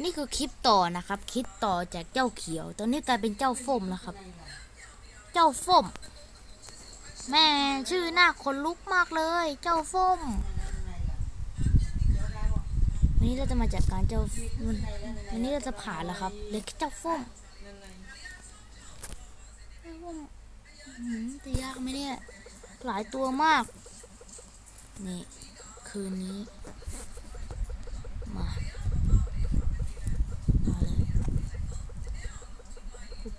นี่คือคลิปต่อนะครับ คลิปต่อจากเจ้าเขียว ตอนนี้กลายเป็นเจ้าส้มแล้วครับ เจ้าส้ม แม่ชื่อหน้าคนลุกมากเลย เจ้าส้มวันนี้เราจะมาจัดการเจ้าวันนี้เราจะผ่านแล้วครับเลยเจ้าส้มเจ้าส้มจะยากไหมเนี่ย หลายตัวมาก นี่ คืนนี้ มา มาเลย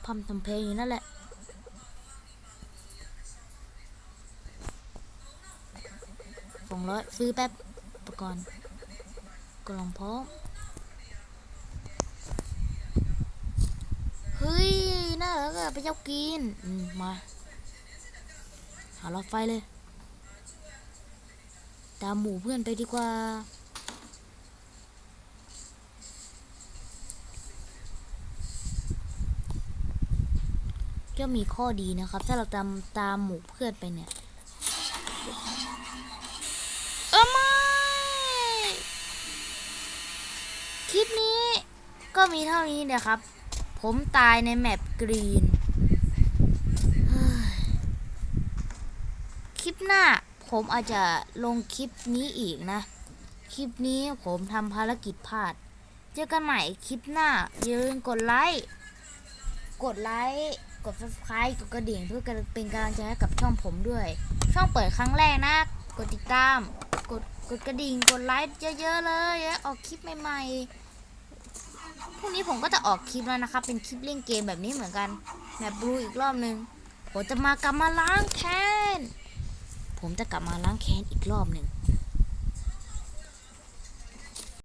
พัมทำเพลงอยู่นั่นแหละสองร้อยซื้อแป๊บอุปกรณ์กล่องพร้อมเฮ้ย น่ารักอะไปเจ้ากินอืมมา หาหลอดไฟเลย ตามหมู่เพื่อนไปดีกว่า ก็มีข้อดีนะครับ ถ้าเราตามตามหมู่เพื่อนไปเนี่ยเออไม่คลิปนี้ก็มีเท่านี้นะครับ ผมตายในแมปกรีนคลิปหน้าผมอาจจะลงคลิปนี้อีกนะ คลิปนี้ผมทำภารกิจพลาด เจอกันใหม่คลิปหน้าอย่าลืมกดไลค์ กดไลค์ กด subscribe กดกระดิ่งเพื่อเป็นกำลังใจให้กับช่องผมด้วย ช่องเปิดครั้งแรกนะ กดติดตาม กดกดกระดิ่ง กดไลค์เยอะๆเลยแล้วออกคลิปใหม่ๆพรุ่งนี้ผมก็จะออกคลิปแล้วนะครับ เป็นคลิปเล่นเกมแบบนี้เหมือนกันแบบบลูอีกรอบนึงผมจะมากลับมาล้างแค้นผมจะกลับมาล้างแค้นอีกรอบหนึ่ง